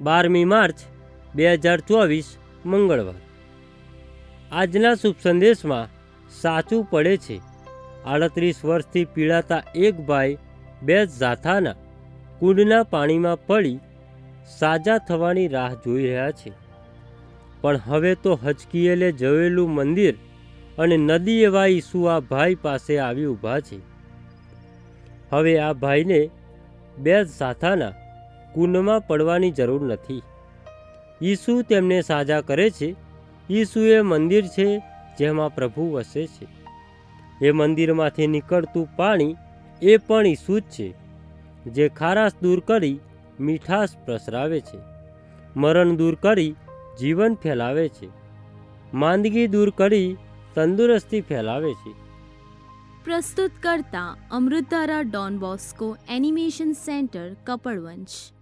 બારમી માર્ચ બે હજાર ચોવીસ મંગળવાર. આજના શુભ સંદેશમાં સાચું પડે છે. આડત્રીસ વર્ષથી પીડાતા એક ભાઈ બે ઝાથાના કુંડના પાણીમાં પડી સાજા થવાની રાહ જોઈ રહ્યા છે. પણ હવે તો હચકીએલે જવેલું મંદિર અને નદી એવા ઈસુ આ ભાઈ પાસે આવી ઊભા છે. હવે આ ભાઈને બે સાથાના કુંડમાં પડવાની જરૂર નથી. ઈસુ તેમને સાજા કરે છે. ઈસુ એ મંદિર છે જેમાં પ્રભુ વસે છે. એ મંદિરમાંથી નીકળતું પાણી એ પણ ઈસુ જ છે, જે ખારાશ દૂર કરી મીઠાશ પ્રસરાવે છે. મરણ દૂર કરી જીવન ફેલાવે છે. માંદગી દૂર કરી તંદુરસ્તી ફેલાવે છે. પ્રસ્તુત કરતા Amritdhara Don Bosco animation centre, Kapadvanj.